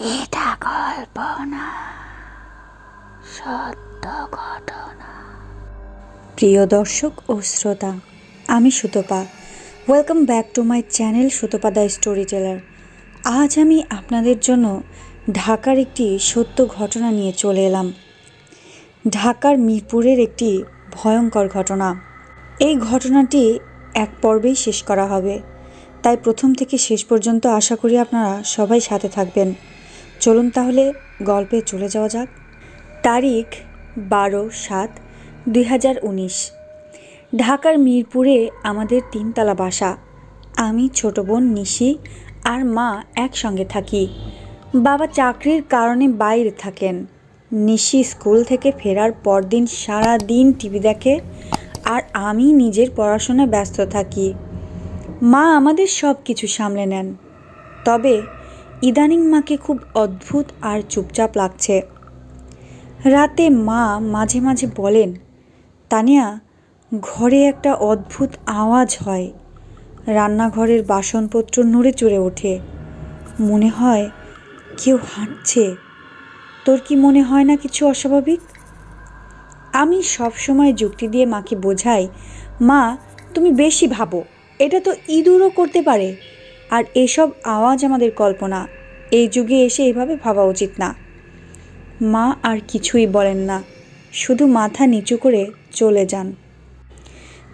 এটা গল্প না সত্য ঘটনা প্রিয় দর্শক ও শ্রোতা, আমি Sutapa. Welcome back to my channel Sutapa the story teller আজ আমি আপনাদের জন্য ঢাকার একটি সত্য ঘটনা নিয়ে চলে এলাম। ঢাকার মিরপুরের একটি ভয়ঙ্কর ঘটনা। এই ঘটনাটি এক পর্বেই শেষ করা হবে। তাই প্রথম থেকে শেষ পর্যন্ত আশা করি আপনারা সবাই সাথে থাকবেন। চলুন তাহলে গল্পে চলে যাওয়া যাক। তারিখ বারো সাত দুই হাজার উনিশ। ঢাকার মিরপুরে আমাদের তিনতলা বাসা। আমি, ছোট বোন নিশি আর মা একসঙ্গে থাকি। বাবা চাকরির কারণে বাইরে থাকেন। নিশি স্কুল থেকে ফেরার পরদিন সারা দিন টিভি দেখে আর আমি নিজের পড়াশোনায় ব্যস্ত থাকি। মা আমাদের সব কিছু সামলে নেন। তবে ইদানিং মাকে খুব অদ্ভুত আর চুপচাপ লাগছে। রাতে মা মাঝে মাঝে বলেন, তানিয়া, ঘরে একটা অদ্ভুত আওয়াজ হয়। রান্নাঘরের বাসনপত্র নড়ে চড়ে ওঠে। মনে হয় কেউ হাঁটছে। তোর কি মনে হয় না কিছু অস্বাভাবিক? আমি সব সময় যুক্তি দিয়ে মাকে বোঝাই, মা, তুমি বেশি ভাবো। এটা তো ইঁদুরও করতে পারে। আর এসব আওয়াজ আমাদের কল্পনা। এই যুগে এসে এভাবে ভাবা উচিত না। মা আর কিছুই বলেন না। শুধু মাথা নিচু করে চলে যান।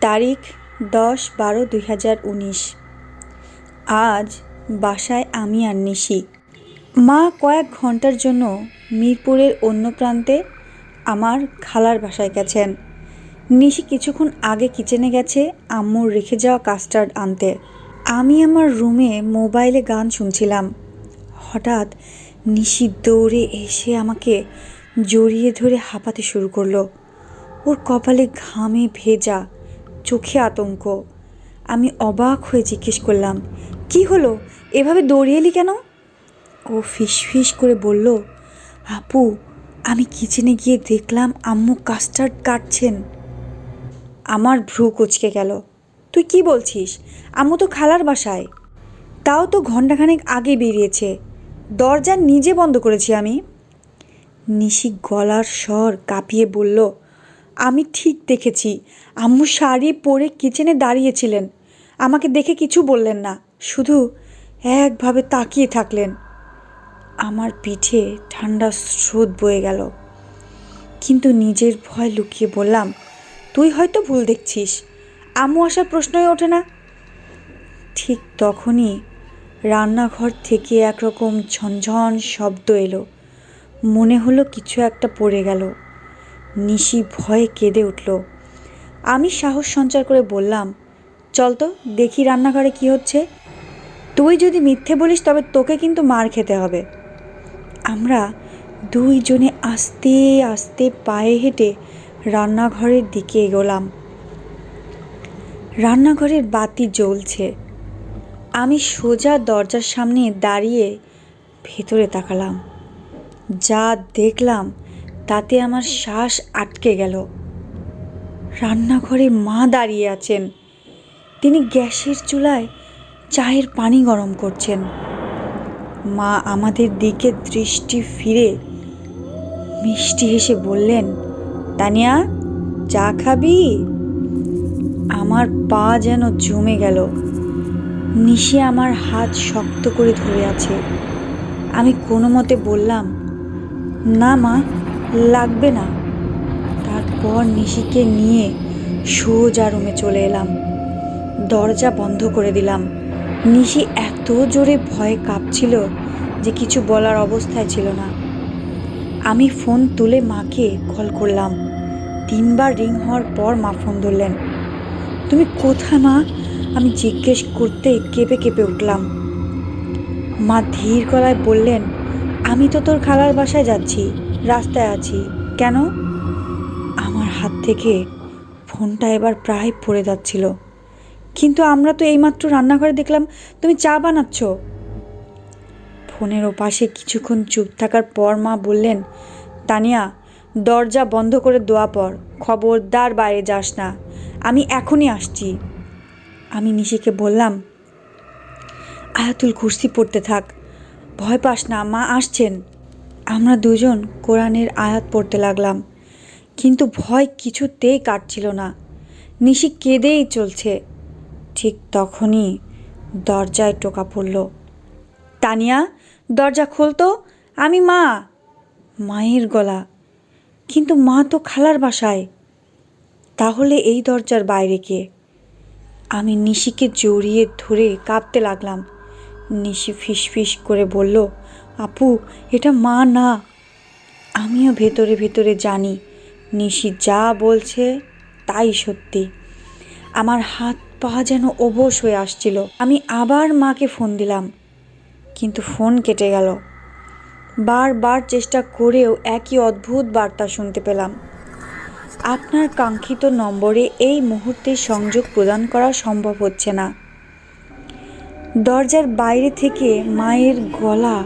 তারিখ দশ বারো দুই হাজার উনিশ। আজ বাসায় আমি আর নিশি। মা কয়েক ঘণ্টার জন্য মিরপুরের অন্য প্রান্তে আমার খালার বাসায় গেছেন। নিশি কিছুক্ষণ আগে কিচেনে গেছে, আম্মুর রেখে যাওয়া কাস্টার্ড আনতে। আমি আমার রুমে মোবাইলে গান শুনছিলাম। হঠাৎ নিশি দৌড়ে এসে আমাকে জড়িয়ে ধরে হাঁপাতে শুরু করল। ওর কপালে ঘামে ভেজা চোখে আতঙ্ক। আমি অবাক হয়ে জিজ্ঞেস করলাম, কি হলো? এভাবে দৌড়িয়ে এলি কেন? ও ফিস ফিস করে বলল, আপু, আমি কিচেনে গিয়ে দেখলাম আম্মু কাস্টার্ড কাটছেন। আমার ভ্রু কুচকে গেল। তুই কি বলছিস? আম্মু তো খালার বাসায়। তাও তো ঘণ্টাখানেক আগে বেরিয়েছে। দরজা নিজে বন্ধ করেছি আমি। নিশি গলার স্বর কাঁপিয়ে বলল, আমি ঠিক দেখেছি। আম্মু শাড়ি পরে কিচেনে দাঁড়িয়েছিলেন। আমাকে দেখে কিছু বললেন না। শুধু একভাবে তাকিয়ে থাকলেন। আমার পিঠে ঠান্ডা স্রোত বয়ে গেল। কিন্তু নিজের ভয় লুকিয়ে বললাম, তুই হয়তো ভুল দেখছিস। আম্মু আসার প্রশ্নই ওঠে না। ঠিক তখনই রান্নাঘর থেকে একরকম ঝনঝন শব্দ এলো। মনে হলো কিছু একটা পড়ে গেল। নিশি ভয়ে কেঁদে উঠল। আমি সাহস সঞ্চার করে বললাম, চল তো, দেখি রান্নাঘরে কি হচ্ছে। তুই যদি মিথ্যে বলিস, তবে তোকে কিন্তু মার খেতে হবে। আমরা দুইজনে আস্তে আস্তে পায়ে হেঁটে রান্নাঘরের দিকে এগোলাম। রান্নাঘরের বাতি জ্বলছে। আমি সোজা দরজার সামনে দাঁড়িয়ে ভেতরে তাকালাম। যা দেখলাম, তাতে আমার শ্বাস আটকে গেল। রান্নাঘরে মা দাঁড়িয়ে আছেন। তিনি গ্যাসের চুলায় চায়ের পানি গরম করছেন। মা আমাদের দিকে দৃষ্টি ফিরে মিষ্টি হেসে বললেন, তানিয়া, চা খাবি? আমার পা যেন জমে গেল। নিশে আমার হাত শক্ত করে ধরে আছে। আমি কোনো মতে বললাম, না মা, লাগবে না। তারপর নিশিকে নিয়ে সোজা রুমে চলে এলাম। দরজা বন্ধ করে দিলাম। নিশি এত জোরে ভয়ে কাঁপছিল যে কিছু বলার অবস্থায় ছিল না। আমি ফোন তুলে মাকে কল করলাম। তিনবার রিং হওয়ার পর মা ফোন ধরলেন। তুমি কোথায় মা? আমি জিজ্ঞেস করতে কেঁপে কেঁপে উঠলাম। মা ধীর গলায় বললেন, আমি তো তোর খালার বাসায় যাচ্ছি, রাস্তায় আছি। কেন? আমার হাত থেকে ফোনটা এবার প্রায় পড়ে যাচ্ছিল। কিন্তু আমরা তো এইমাত্র রান্নাঘরে দেখলাম, তুমি চা বানাচ্ছ। ফোনের ওপাশে কিছুক্ষণ চুপ থাকার পর মা বললেন, তানিয়া, দরজা বন্ধ করে দোয়া পর খবরদার বাইরে যাস না। আমি এখনই আসছি। আমি নিশিকে বললাম, আয়াতুল কুর্সি পড়তে থাক। ভয় পাস না, মা আসছেন। আমরা দুজন কোরআনের আয়াত পড়তে লাগলাম, কিন্তু ভয় কিছুতেই কাটছিল না। নিশি কেঁদেই চলছে। ঠিক তখনই দরজায় টোকা পড়ল, তানিয়া, দরজা খুলতো আমি মা। মায়ের গলা, কিন্তু মা তো খালার বাসায়। তাহলে এই দরজার বাইরে কে? আমি নিশিকে জড়িয়ে ধরে কাঁপতে লাগলাম। নিশি ফিসফিস করে বলল, আপু, এটা মা না? আমিও ভেতরে ভেতরে জানি। নিশি যা বলছে তাই সত্যি। আমার হাত পা যেন অবশ হয়ে আসছিল। আমি আবার মাকে ফোন দিলাম, কিন্তু ফোন কেটে গেল। বারবার চেষ্টা করেও একই অদ্ভুত বার্তা শুনতে পেলাম। আপনার কাঙ্ক্ষিত নম্বরে এই মুহূর্তে সংযোগ প্রদান করা সম্ভব হচ্ছে না। দরজার বাইরে থেকে মায়ের গলা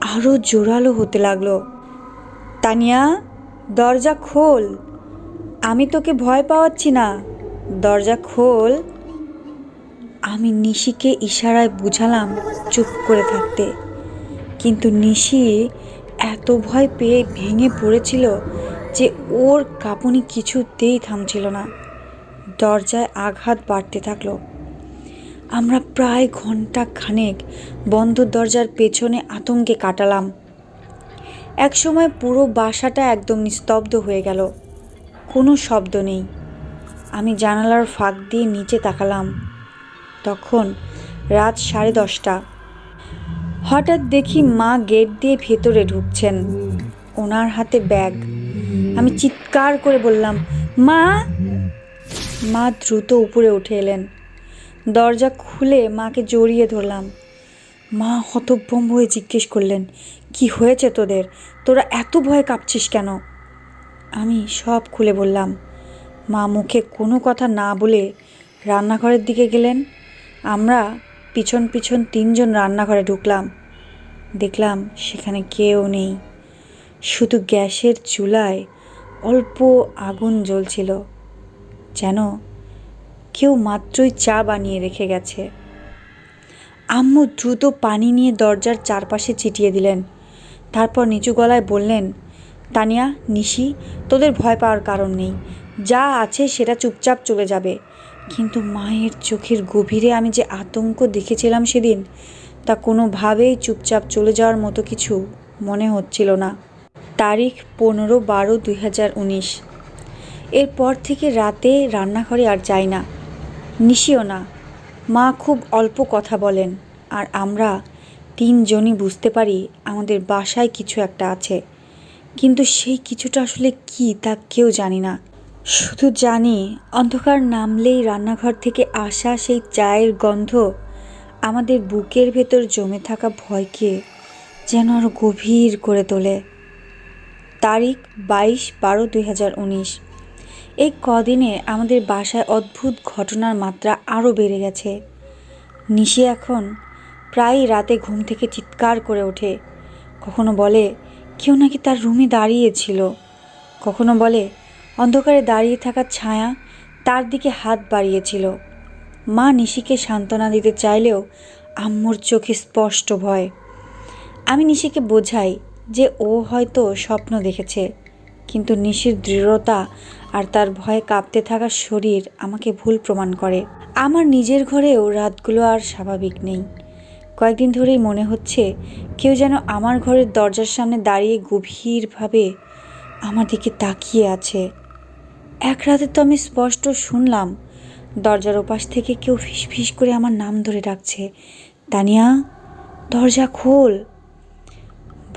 আরও জোরালো হতে লাগল। তানিয়া, দরজা খোল। আমি তোকে ভয় পাওয়াচ্ছি না। দরজা খোল। আমি নিশিকে ইশারায় বুঝালাম চুপ করে থাকতে। কিন্তু নিশি এত ভয় পেয়ে ভেঙে পড়েছিল যে ওর কাঁপুনি কিছুতেই থামছিল না। দরজায় আঘাত বাড়তে থাকল। আমরা প্রায় ঘণ্টা খানেক বন্ধ দরজার পেছনে আতঙ্কে কাটালাম। একসময় পুরো বাসাটা একদম নিস্তব্ধ হয়ে গেল। কোনো শব্দ নেই। আমি জানালার ফাঁক দিয়ে নিচে তাকালাম। তখন রাত সাড়ে দশটা। হঠাৎ দেখি মা গেট দিয়ে ভেতরে ঢুকছেন। ওনার হাতে ব্যাগ। আমি চিৎকার করে বললাম, মা! মা দ্রুত উপরে উঠে এলেন। দরজা খুলে মাকে জড়িয়ে ধরলাম। মা হতভম্ব হয়ে জিজ্ঞেস করলেন, কি হয়েছে তোদের? তোরা এত ভয়ে কাঁপছিস কেন? আমি সব খুলে বললাম, মা মুখে কোনো কথা না বলে রান্নাঘরের দিকে গেলেন। আমরা পিছন পিছন তিনজন রান্নাঘরে ঢুকলাম। দেখলাম সেখানে কেউ নেই। শুধু গ্যাসের চুলায় অল্প আগুন জ্বলছিল, যেন কেউ মাত্রই চা বানিয়ে রেখে গেছে। আম্মু দ্রুত পানি নিয়ে দরজার চারপাশে ছিটিয়ে দিলেন। তারপর নিচু গলায় বললেন, তানিয়া, নিশি, তোদের ভয় পাওয়ার কারণ নেই। যা আছে সেটা চুপচাপ চলে যাবে। কিন্তু মায়ের চোখের গভীরে আমি যে আতঙ্ক দেখেছিলাম সেদিন, তা কোনোভাবেই চুপচাপ চলে যাওয়ার মতো কিছু মনে হচ্ছিল না। তারিখ পনেরো বারো দুই হাজার উনিশ। এরপর থেকে রাতে রান্নাঘরে আর যাই না। নিশিও না। মা খুব অল্প কথা বলেন, আর আমরা তিনজনই বুঝতে পারি আমাদের বাসায় কিছু একটা আছে। কিন্তু সেই কিছুটা আসলে কি তা কেউ জানি না। শুধু জানি অন্ধকার নামলেই রান্নাঘর থেকে আসা সেই চায়ের গন্ধ আমাদের বুকের ভেতর জমে থাকা ভয়কে যেন আরও গভীর করে তোলে। তারিখ বাইশ বারো দুই হাজার উনিশ। এই কদিনে আমাদের বাসায় অদ্ভুত ঘটনার মাত্রা আরও বেড়ে গেছে। নিশি এখন প্রায় রাতে ঘুম থেকে চিৎকার করে ওঠে। কখনো বলে, কেউ নাকি তার রুমে দাঁড়িয়েছিল? কখনো বলে, অন্ধকারে দাঁড়িয়ে থাকা ছায়া তার দিকে হাত বাড়িয়েছিল। মা নিশিকে সান্ত্বনা দিতে চাইলেও আম্মুর চোখে স্পষ্ট ভয়। আমি নিশিকে বোঝাই যে ও হয়তো স্বপ্ন দেখেছে, কিন্তু নিশির দৃঢ়তা আর তার ভয়ে কাঁপতে থাকা শরীর আমাকে ভুল প্রমাণ করে। আমার নিজের ঘরেও রাতগুলো আর স্বাভাবিক নেই। কয়েকদিন ধরেই মনে হচ্ছে কেউ যেন আমার ঘরের দরজার সামনে দাঁড়িয়ে গভীরভাবে আমার দিকে তাকিয়ে আছে। এক রাতে তো আমি স্পষ্ট শুনলাম, দরজার ওপাশ থেকে কেউ ফিসফিস করে আমার নাম ধরে ডাকছে। তানিয়া দরজা খোল।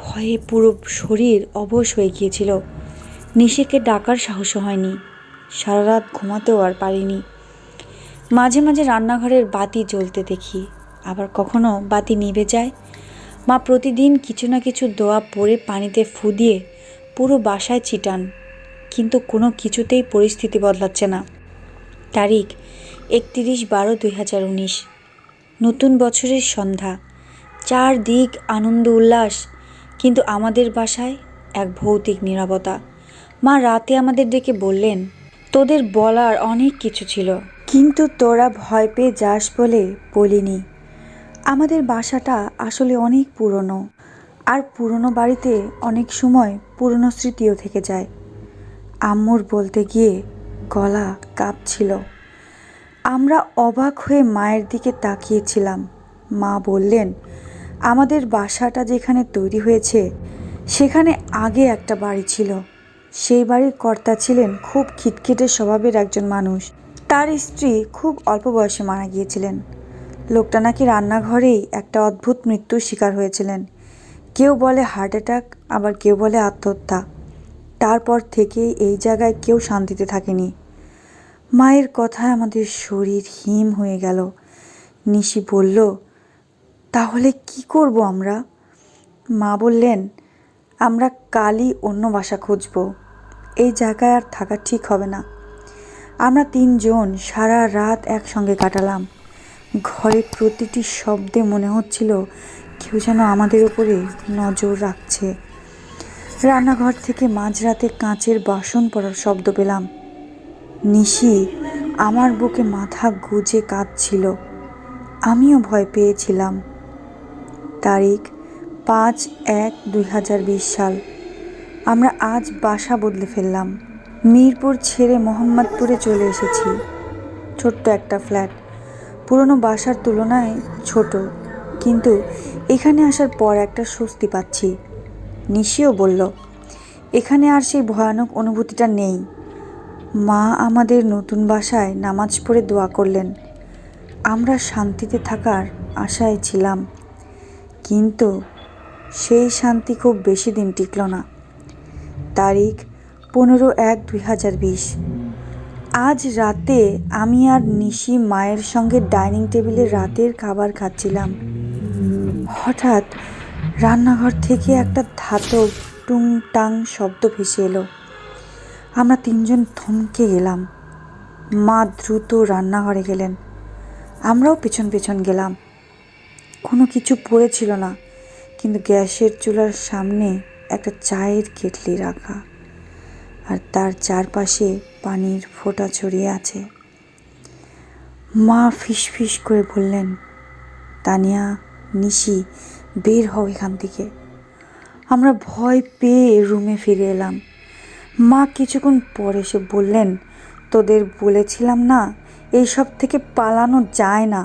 ভয়ে পুরো শরীর অবশ হয়ে গিয়েছিল। নিশিকে ডাকার সাহস হয়নি। সারা রাত ঘুমাতেও আর পারিনি। মাঝে মাঝে রান্নাঘরের বাতি জ্বলতে দেখি। আবার কখনো বাতি নিভে যায়। মা প্রতিদিন কিছু না কিছু দোয়া পরে পানিতে ফু দিয়ে পুরো বাসায় ছিটান। কিন্তু কোনো কিছুতেই পরিস্থিতি বদলাচ্ছে না। তারিখ, একত্রিশ বারো দুই হাজার উনিশ। নতুন বছরের সন্ধ্যা। চারদিক আনন্দ উল্লাস কিন্তু আমাদের বাসায় এক ভৌতিক নীরবতা। মা রাতে আমাদের ডেকে বললেন, তোদের বলার অনেক কিছু ছিল, কিন্তু তোরা ভয় পেয়ে যাস বলে বলিনি। আমাদের বাসাটা আসলে অনেক পুরনো, আর পুরনো বাড়িতে অনেক সময় পুরনো স্মৃতিও থেকে যায়। আম্মুর বলতে গিয়ে গলা কাঁপছিল। আমরা অবাক হয়ে মায়ের দিকে তাকিয়েছিলাম। মা বললেন আমাদের বাসাটা যেখানে তৈরি হয়েছে, সেখানে আগে একটা বাড়ি ছিল। সেই বাড়ির কর্তা ছিলেন খুব খিটখিটে স্বভাবের একজন মানুষ। তার স্ত্রী খুব অল্প বয়সে মারা গিয়েছিলেন। লোকটা নাকি রান্নাঘরেই একটা অদ্ভুত মৃত্যুর শিকার হয়েছিলেন। কেউ বলে হার্ট অ্যাটাক, আবার কেউ বলে আত্মহত্যা। তারপর থেকে এই জায়গায় কেউ শান্তিতে থাকেনি। মায়ের কথায় আমাদের শরীর হিম হয়ে গেল। নিশি বলল তাহলে কি করব আমরা? মা বললেন, আমরা কালই অন্য বাসা খুঁজব। এই জায়গায় আর থাকা ঠিক হবে না। আমরা তিনজন সারা রাত একসঙ্গে কাটালাম। ঘরে প্রতিটি শব্দে মনে হচ্ছিল কেউ যেন আমাদের উপরে নজর রাখছে। রান্নাঘর থেকে মাঝরাতে কাঁচের বাসন পড়ার শব্দ পেলাম। নিশি আমার বুকে মাথা গুজে কাঁদছিল। আমিও ভয় পেয়েছিলাম। তারিখ পাঁচ এক দুই হাজার বিশ সাল। আমরা আজ বাসা বদলে ফেললাম। মিরপুর ছেড়ে মোহাম্মদপুরে চলে এসেছি। ছোট্ট একটা ফ্ল্যাট। পুরনো বাসার তুলনায় ছোট। কিন্তু এখানে আসার পর একটা স্বস্তি পাচ্ছি। নিশিও বলল, এখানে আর সেই ভয়ানক অনুভূতিটা নেই। মা আমাদের নতুন বাসায় নামাজ পড়ে দোয়া করলেন। আমরা শান্তিতে থাকার আশায় ছিলাম। কিন্তু সেই শান্তি খুব বেশি দিন টিকল না। তারিখ পনেরো এক দুই হাজার বিশ। আজ রাতে আমি আর নিশি মায়ের সঙ্গে ডাইনিং টেবিলে রাতের খাবার খাচ্ছিলাম। হঠাৎ রান্নাঘর থেকে একটা ধাতব টুং টাং শব্দ ভেসে এলো। আমরা তিনজন থমকে গেলাম। মা দ্রুত রান্নাঘরে গেলেন। আমরাও পেছন পেছন গেলাম। কোনো কিছু পড়েছিল না, কিন্তু গ্যাসের চুলার সামনে একটা চায়ের কেটলি রাখা আর তার চারপাশে পানির ফোঁটা ছড়িয়ে আছে। মা ফিস ফিস করে বললেন, তানিয়া, নিশি, বের হও এখান থেকে। আমরা ভয় পেয়ে রুমে ফিরে এলাম। মা কিছুক্ষণ পরে এসে বললেন, তোদের বলেছিলাম না, এইসব থেকে পালানো যায় না।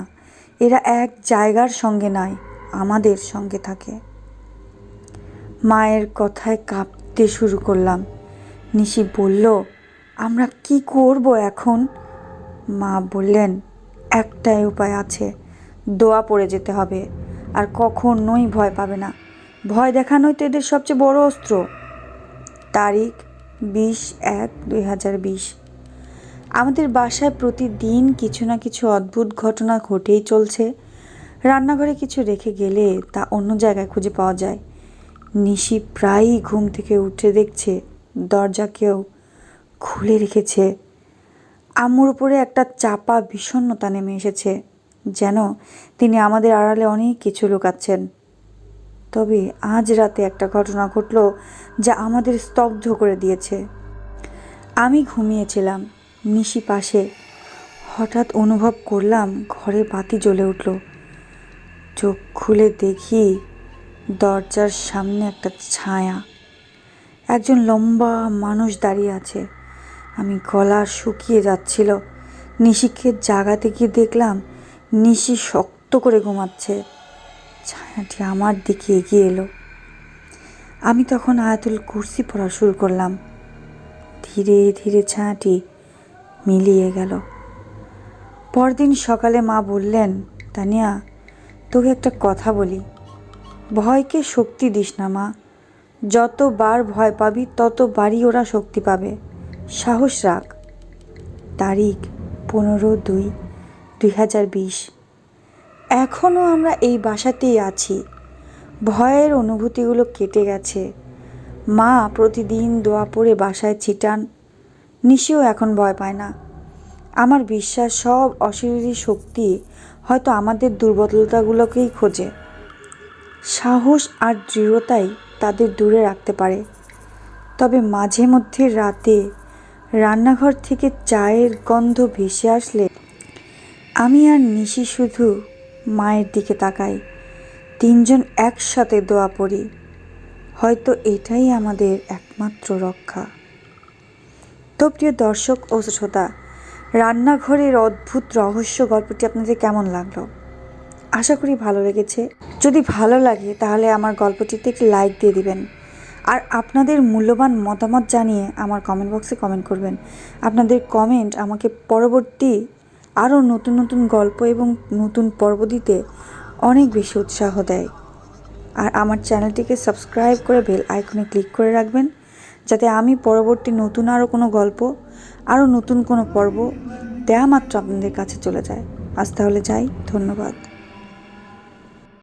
এরা এক জায়গার সঙ্গে নয়, আমাদের সঙ্গে থাকে। মায়ের কথায় কাঁপতে শুরু করলাম। নিশি বলল, আমরা কি করব এখন? মা বললেন, একটাই উপায় আছে, দোয়া পড়ে যেতে হবে, আর কখনোই ভয় পাবে না। ভয় দেখানোই তো এদের সবচেয়ে বড় অস্ত্র। তারিখ বিশ এক দুই হাজার বিশ। আমাদের বাসায় প্রতিদিন কিছু না কিছু অদ্ভুত ঘটনা ঘটেই চলছে। রান্নাঘরে কিছু রেখে গেলে তা অন্য জায়গায় খুঁজে পাওয়া যায়। নিশি প্রায়ই ঘুম থেকে উঠে দেখছে, দরজা কেউ খুলে রেখেছে। আম্মুর উপরে একটা চাপা বিষণ্ণতা নেমে এসেছে, যেন তিনি আমাদের আড়ালে অনেক কিছু লুকাচ্ছেন। তবে আজ রাতে একটা ঘটনা ঘটল যা আমাদের স্তব্ধ করে দিয়েছে। আমি ঘুমিয়েছিলাম। নিশি পাশে। হঠাৎ অনুভব করলাম ঘরে বাতি জ্বলে উঠল। চোখ খুলে দেখি দরজার সামনে একটা ছায়া। একজন লম্বা মানুষ দাঁড়িয়ে আছে। আমি গলা শুকিয়ে যাচ্ছিল। নিশিকে জাগাতে গিয়ে দেখলাম নিশি শক্ত করে ঘুমাচ্ছে। ছায়াটি আমার দিকে এগিয়ে এলো। আমি তখন আয়াতুল কুরসি পড়া শুরু করলাম। ধীরে ধীরে ছায়াটি মিলিয়ে গেল। পরদিন সকালে মা বললেন, তানিয়া, তোকে একটা কথা বলি। ভয়কে শক্তি দিস না মা। যতবার ভয় পাবি ততবারই ওরা শক্তি পাবে। সাহস রাখ। তারিখ পনেরো দুই দুই হাজার বিশ। এখনও আমরা এই বাসাতেই আছি। ভয়ের অনুভূতিগুলো কেটে গেছে। মা প্রতিদিন দোয়া পড়ে বাসায় ছিটান। নিশিও এখন ভয় পায় না। আমার বিশ্বাস, সব অশরীরী শক্তি হয়তো আমাদের দুর্বলতাগুলোকেই খোঁজে। সাহস আর দৃঢ়তাই তাদের দূরে রাখতে পারে। তবে মাঝে মধ্যে রাতে রান্নাঘর থেকে চায়ের গন্ধ ভেসে আসলে আমি আর নিশি শুধু মায়ের দিকে তাকাই। তিনজন একসাথে দোয়া পড়ি। হয়তো এটাই আমাদের একমাত্র রক্ষা। তো প্রিয় দর্শক ও শ্রোতা, রান্নাঘরের অদ্ভুত রহস্য গল্পটি আপনাদের কেমন লাগল? আশা করি ভালো লেগেছে। যদি ভালো লাগে, তাহলে আমার গল্পটিতে একটি লাইক দিয়ে দিবেন। আর আপনাদের মূল্যবান মতামত জানিয়ে আমার কমেন্ট বক্সে কমেন্ট করবেন। আপনাদের কমেন্ট আমাকে পরবর্তী আরও নতুন নতুন গল্প এবং নতুন পর্ব দিতে অনেক বেশি উৎসাহ দেয়। আর আমার চ্যানেলটিকে সাবস্ক্রাইব করে বেল আইকনে ক্লিক করে রাখবেন। যাতে আমি পরবর্তী নতুন আরও কোনো গল্প আরও নতুন কোনো পর্ব দেয়া মাত্র আপনাদের কাছে চলে যায়। আজ তাহলে যাই, ধন্যবাদ।